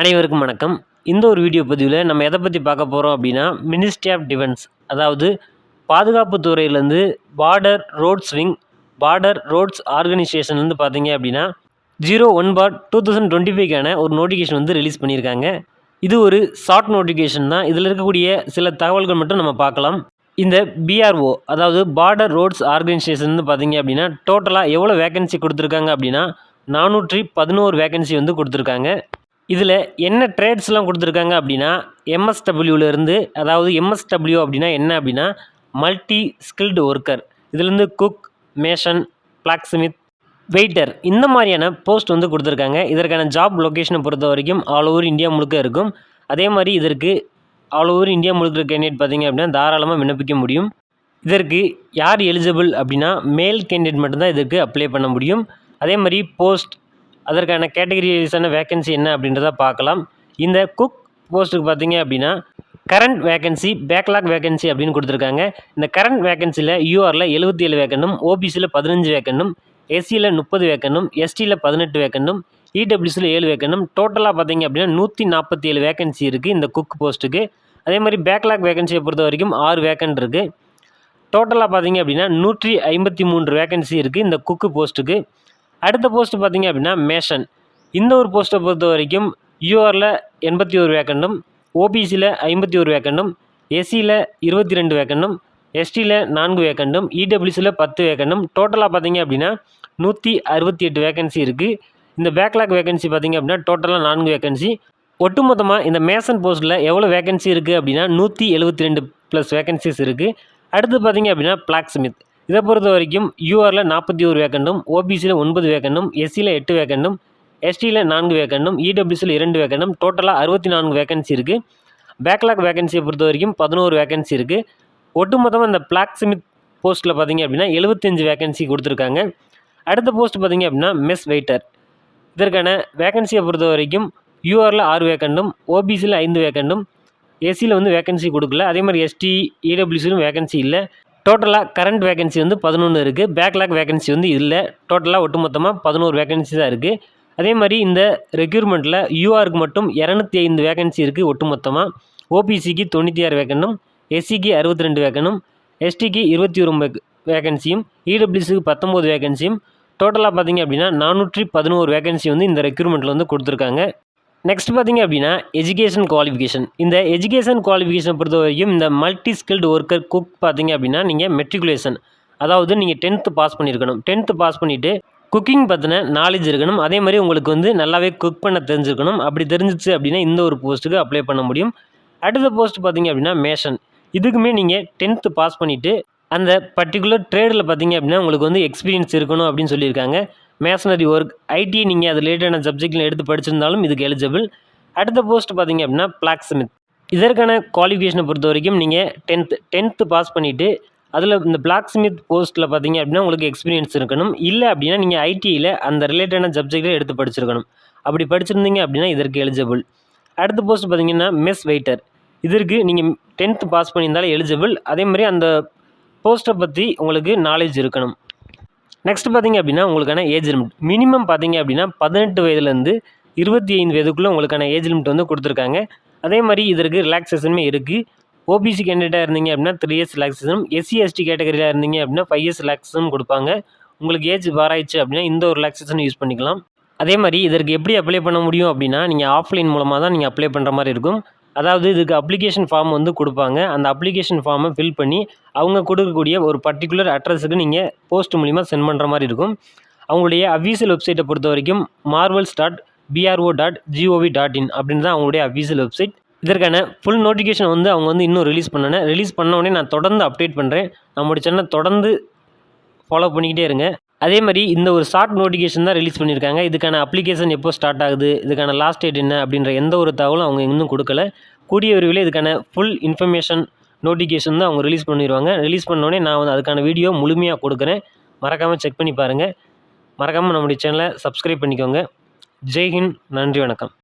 அனைவருக்கும் வணக்கம். இந்த ஒரு வீடியோ பதிவில் நம்ம எதை பற்றி பார்க்க போகிறோம் அப்படின்னா மினிஸ்ட்ரி ஆஃப் டிஃபென்ஸ் அதாவது பாதுகாப்பு துறையிலேருந்து border roads wing border roads ஆர்கனைசேஷன்லேருந்து பார்த்தீங்க அப்படின்னா zero one bar two thousand twenty ஃபைவ்க்கான ஒரு நோட்டிஃபிகேஷன் வந்து ரிலீஸ் பண்ணியிருக்காங்க. இது ஒரு ஷார்ட் நோட்டிஃபிகேஷன் தான். இதில் இருக்கக்கூடிய சில தகவல்கள் மட்டும் நம்ம பார்க்கலாம். இந்த பிஆர்ஓ அதாவது பார்டர் ரோட்ஸ் ஆர்கனைசேஷன் வந்து பார்த்தீங்க அப்படின்னா டோட்டலாக எவ்வளோ வேகன்சி கொடுத்துருக்காங்க அப்படின்னா நானூற்றி பதினோரு வேகன்சி வந்து கொடுத்துருக்காங்க. இதில் என்ன ட்ரேட்ஸ்லாம் கொடுத்துருக்காங்க அப்படின்னா எம்எஸ்டபிள்யூலேருந்து அதாவது எம்எஸ்டபிள்யூ அப்படின்னா என்ன அப்படின்னா மல்டி ஸ்கில்டு ஒர்க்கர் இதுலேருந்து குக் மேஷன் பிளாக்ஸ்மித் வெயிட்டர் இந்த மாதிரியான போஸ்ட் வந்து கொடுத்துருக்காங்க. இதற்கான ஜாப் லொக்கேஷனை பொறுத்த வரைக்கும் ஆல் ஓவர் இந்தியா முழுக்க இருக்கும். அதே மாதிரி இதற்கு ஆல் ஓவர் இந்தியா முழுக்க கேண்டிடேட் பார்த்திங்க அப்படின்னா தாராளமாக விண்ணப்பிக்க முடியும். இதற்கு யார் எலிஜிபிள் அப்படின்னா மேல் கேண்டிடேட் மட்டும்தான் இதற்கு அப்ளை பண்ண முடியும். அதே மாதிரி போஸ்ட் அதற்கான கேட்டகரிஸான வேகன்சி என்ன அப்படின்றத பார்க்கலாம். இந்த குக் போஸ்ட்டுக்கு பார்த்தீங்க அப்படின்னா கரண்ட் வேகன்சி பேக்லாக் வேகன்சி அப்படின்னு கொடுத்துருக்காங்க. இந்த கரண்ட் வேகன்சியில் யூஆரில் எழுபத்தி ஏழு வேக்கண்டும் ஓபிசியில் பதினஞ்சு வேக்கண்டும் எஸ்சியில் முப்பது வேக்கண்டும் எஸ்டியில் பதினெட்டு வேக்கண்டும் இடபிள்யூசியில் ஏழு வேக்கண்டும் டோட்டலாக பார்த்தீங்க அப்படின்னா நூற்றி நாற்பத்தி ஏழு வேகன்சி இருக்குது இந்த குக் போஸ்ட்டுக்கு அதே மாதிரி பேக்லாக் வேகன்சியை பொறுத்த வரைக்கும் ஆறு வேக்கண்ட் இருக்குது டோட்டலாக பார்த்தீங்க அப்படின்னா நூற்றி ஐம்பத்தி மூன்று வேகன்சி இருக்குது இந்த குக்கு போஸ்ட்டுக்கு அடுத்த போஸ்ட் பார்த்தீங்க அப்படின்னா மேஷன். இந்த ஒரு போஸ்ட்டை பொறுத்த வரைக்கும் யூஆரில் எண்பத்தி ஒரு வேக்கண்டும் ஓபிசியில் ஐம்பத்தி ஒரு வேக்கண்டும் எஸ்சியில் இருபத்தி ரெண்டு வேக்கண்டும் எஸ்டியில் நான்கு வேக்கண்டும் இடபிள்யூசியில் பத்து வேக்கண்டும் டோட்டலாக பார்த்தீங்க அப்படின்னா நூற்றி அறுபத்தி எட்டு வேக்கன்சி இருக்குது இந்த பேக்லாக் வேகன்சி பார்த்தீங்க அப்படின்னா டோட்டலாக நான்கு வேகன்சி ஒட்டுமொத்தமாக இந்த மேசன் போஸ்ட்டில் எவ்வளோ வேகன்சி இருக்குது அப்படின்னா நூற்றி எழுபத்தி ரெண்டு ப்ளஸ் வேக்கன்சிஸ் இருக்குது அடுத்து பார்த்தீங்க அப்படின்னா பிளாக் ஸ்மித் இதை பொறுத்த வரைக்கும் யூஆரில் நாற்பத்தி ஒரு வேக்கண்டும் ஓபிசியில் ஒன்பது வேக்கண்டும் எஸ்சியில் எட்டு வேக்கண்டும் எஸ்டியில் நான்கு வேக்கண்டும் இடபிள்யூசியில் இரண்டு வேக்கண்டும் டோட்டலாக அறுபத்தி நான்கு வேக்கன்சி இருக்குது பேக்லாக் வேக்கன்சியை பொறுத்த வரைக்கும் பதினோரு வேக்கன்சி இருக்குது ஒட்டுமொத்தமாக இந்த பிளாக் ஸ்மித் போஸ்ட்டில் பார்த்தீங்க அப்படின்னா எழுபத்தஞ்சு வேக்கன்சி கொடுத்துருக்காங்க. அடுத்த போஸ்ட் பார்த்தீங்க அப்படின்னா மெஸ் வெயிட்டர் இதற்கான வேக்கன்சியை பொறுத்த வரைக்கும் யூஆரில் ஆறு வேக்கண்டும் ஓபிசியில் ஐந்து வேக்கண்டும் எஸ்சியில் வந்து வேகன்சி கொடுக்கல. அதே மாதிரி எஸ்டி இடபிள்யூசிலும் வேகன்சி இல்லை. டோட்டலாக கரண்ட் வேகன்சி வந்து பதினொன்று இருக்குது பேக்லாக் வேகன்சி வந்து இல்லை. டோட்டலாக ஒட்டுமொத்தமாக பதினோரு வேகன்சி தான் இருக்குது அதே மாதிரி இந்த ரெக்யூர்மெண்ட்டில் யூஆருக்கு மட்டும் இரநூத்தி ஐந்து வேகன்சி இருக்குது ஒட்டுமொத்தமாக ஓபிசிக்கு தொண்ணூற்றி ஆறு வேக்கண்டும் எஸ்சிக்கு அறுபத்தி ரெண்டு வேக்கனும் எஸ்டிக்கு இருபத்தி ஒரு வேகன்சியும் இடபிள்யூசிக்கு பத்தொம்போது வேகன்சியும் டோட்டலாக பார்த்தீங்க அப்படின்னா நானூற்றி பதினோரு வேகன்சி வந்து இந்த ரெக்யூர்மெண்ட்டில் வந்து கொடுத்துருக்காங்க. நெக்ஸ்ட் பார்த்தீங்க அப்படின்னா எஜுகேஷன் குவாலிஃபிகேஷன் இந்த எஜுகேஷன் குவாலிஃபிகேஷனை பொறுத்த வரைக்கும் இந்த மல்டி ஸ்கில்டு ஒர்க்கர் குக் பார்த்தீங்க அப்படின்னா நீங்கள் மெட்ரிகுலேஷன் அதாவது நீங்கள் டென்த்து பாஸ் பண்ணியிருக்கணும். டென்த்து பாஸ் பண்ணிவிட்டு குக்கிங் பற்றின நாலேஜ் இருக்கணும். அதே மாதிரி உங்களுக்கு வந்து நல்லாவே குக் பண்ண தெரிஞ்சிருக்கணும். அப்படி தெரிஞ்சிச்சு அப்படின்னா இந்த ஒரு போஸ்ட்டுக்கு அப்ளை பண்ண முடியும். அடுத்த போஸ்ட் பார்த்தீங்க அப்படின்னா மேஷன் இதுக்குமே நீங்கள் டென்த்து பாஸ் பண்ணிவிட்டு அந்த பர்டிகுலர் ட்ரேடில் பார்த்தீங்க அப்படின்னா உங்களுக்கு வந்து எக்ஸ்பீரியன்ஸ் இருக்கணும் அப்படின்னு சொல்லியிருக்காங்க. மேஷனரி ஒர்க் ஐடி நீங்கள் அது ரிலேட்டடான சப்ஜெக்டில் எடுத்து படிச்சிருந்தாலும் இதுக்கு எலிஜிபிள் அடுத்த போஸ்ட் பார்த்தீங்க அப்படின்னா பிளாக் ஸ்மித் இதற்கான குவாலிஃபிகேஷனை பொறுத்த வரைக்கும் நீங்கள் டென்த்து டென்த்து பாஸ் பண்ணிவிட்டு அதில் இந்த பிளாக் ஸ்மித் போஸ்ட்டில் பார்த்தீங்க அப்படின்னா உங்களுக்கு எக்ஸ்பீரியன்ஸ் இருக்கணும். இல்லை அப்படின்னா நீங்கள் ஐடியில் அந்த ரிலேட்டடான சப்ஜெக்டில் எடுத்து படிச்சிருக்கணும். அப்படி படிச்சிருந்தீங்க அப்படின்னா இதற்கு எலிஜிபிள் அடுத்த போஸ்ட் பார்த்தீங்கன்னா மெஸ் வெயிட்டர் இதற்கு நீங்கள் டென்த்து பாஸ் பண்ணியிருந்தாலும் எலிஜிபிள் அதே மாதிரி அந்த போஸ்ட்டை பற்றி உங்களுக்கு நாலேஜ் இருக்கணும். நெக்ஸ்ட் பார்த்தீங்க அப்படின்னா உங்களுக்கான ஏஜ் லிமிட் மினிமம் பார்த்தீங்க அப்படின்னா பதினெட்டு வயதுலேருந்து இருபத்தி ஐந்து வயதுக்குள்ளே உங்களுக்கான ஏஜ் லிமிட் வந்து கொடுத்துருக்காங்க. அதே மாதிரி இதற்கு ரிலாக்ஸேஷனுமே இருக்குது ஓபிசி கேண்டிடேட்டாக இருந்தீங்க அப்படின்னா த்ரீ இயர்ஸ் ரிலாக்ஸேஷனும் எஸ்சி எஸ்டி கேட்டகரியில் இருந்தீங்க அப்படின்னா ஃபைவ் இயர்ஸ் ரிலாக்ஸேஷன் கொடுப்பாங்க. உங்களுக்கு ஏஜ் வாராயிடுச்சு அப்படின்னா இந்த ஒரு ரிலாக்ஸேஷன் யூஸ் பண்ணிக்கலாம். அதே மாதிரி இதற்கு எப்படி அப்ளை பண்ண முடியும் அப்படின்னா நீங்கள் ஆஃப்லைன் மூலமாக தான் நீங்கள் அப்ளை பண்ணுற மாதிரி இருக்கும். அதாவது இதுக்கு அப்ளிகேஷன் ஃபார்ம் வந்து கொடுப்பாங்க. அந்த அப்ளிகேஷன் ஃபார்மை ஃபில் பண்ணி அவங்க கொடுக்கக்கூடிய ஒரு பர்டிகுலர் அட்ரஸுக்கு நீங்கள் போஸ்ட் மூலிமா சென்ட் பண்ணுற மாதிரி இருக்கும். அவங்களுடைய அஃபீஷியல் வெப்சைட்டை பொறுத்த வரைக்கும் marvels dot PRO dot GOV dot in அப்படின்னு தான் அவங்களுடைய அஃபீஷியல் வெப்சைட் இதற்கான ஃபுல் நோட்டிஃபிகேஷன் வந்து அவங்க வந்து இன்னும் ரிலீஸ் பண்ணேன் ரிலீஸ் பண்ண உடனே நான் தொடர்ந்து அப்டேட் பண்ணுறேன் நம்மளுடைய சேனலை தொடர்ந்து ஃபாலோ பண்ணிக்கிட்டே இருங்க. அதே மாதிரி இந்த ஒரு ஷார்ட் நோட்டிஃபிகேஷன் தான் ரிலீஸ் பண்ணியிருக்காங்க. இதுக்கான அப்ளிகேஷன் எப்போ ஸ்டார்ட் ஆகுது இதுக்கான லாஸ்ட் டேட் என்ன அப்படின்ற எந்த ஒரு தகவலும் அவங்க இன்னும் கொடுக்கல. கூடிய விரைவில் இதுக்கான ஃபுல் இன்ஃபர்மேஷன் நோட்டிஃபிகேஷன் தான் அவங்க ரிலீஸ் பண்ணிடுவாங்க ரிலீஸ் பண்ணோடனே நான் வந்து அதுக்கான வீடியோ முழுமையாக கொடுக்குறேன். மறக்காமல் செக் பண்ணி பாருங்கள் மறக்காமல் நம்முடைய சேனலை சப்ஸ்கிரைப் பண்ணிக்கோங்க. ஜெய்ஹிந்த் நன்றி வணக்கம்.